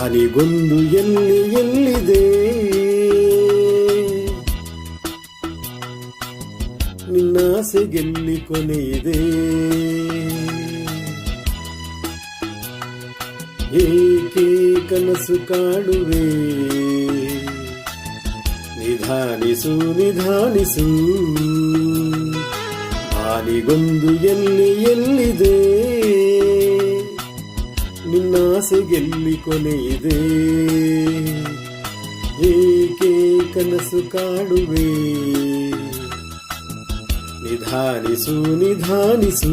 ಬಾನಿಗೊಂದು ಎಲ್ಲಿ ಎಲ್ಲಿದೆ? ನಿನ್ನಾಸೆಗೆಲ್ಲಿ ಕೊನೆಯಿದೆ. ಏಕೆ ಕನಸು ಕಾಡುವೆ? ನಿಧಾನಿಸು ನಿಧಾನಿಸು. ಆನೆಗೊಂದು ಎಲ್ಲಿ ಎಲ್ಲಿದೆ? ನಿನ್ನಾಸೆಗೆಲ್ಲಿ ಕೊನೆಯಿದೆ ಏಕೆ ಕನಸು ಕಾಡುವೆ? ನಿಧಾನಿಸು ನಿಧಾನಿಸು.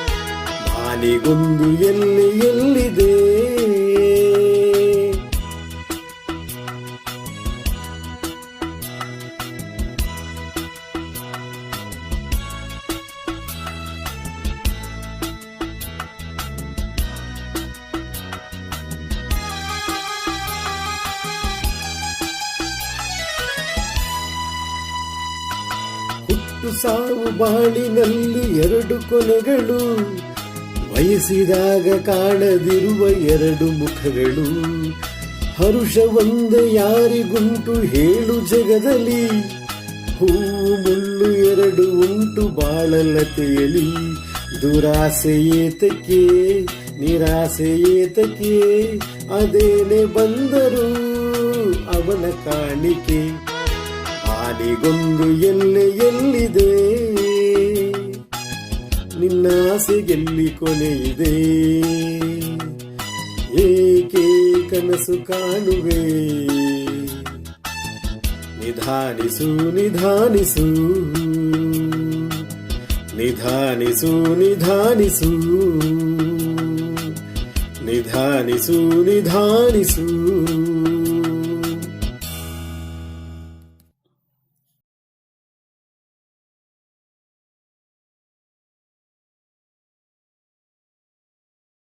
ಬಾನಿಗೊಂದು ಎಲ್ಲಿ ಎಲ್ಲಿದೆ? ಸಾವು ಬಾಳಿನಲ್ಲಿ ಎರಡು ಕೊನೆಗಳು. ವಯಸ್ಸಿದಾಗ ಕಾಣದಿರುವ ಎರಡು ಮುಖಗಳು. ಹರುಷ ಒಂದ ಯಾರಿಗುಂಟು ಹೇಳು ಜಗದಲ್ಲಿ. ಹೂವು ಮುಳ್ಳು ಎರಡು ಉಂಟು ಬಾಳಲತೆಯಲಿ. ನಿರಾಸೆ ಏತಕ್ಕೆ ಅದೇನೆ ಬಂದರು ಅವನ ಕಾಣಿಕೆ. ಆನೆಗೊಂದು ಎಲ್ಲೆ ಎಲ್ಲಿದೆ? ನಿನ್ನ ಆಸೆಗೆಲ್ಲಿ ಕೊನೆಯಿದೆ ಏಕೆ ಕನಸು ಕಾಣುವೆ? ನಿಧಾನಿಸು ನಿಧಾನಿಸು. ನಿಧಾನಿಸು ನಿಧಾನಿಸು. ನಿಧಾನಿಸು ನಿಧಾನಿಸು.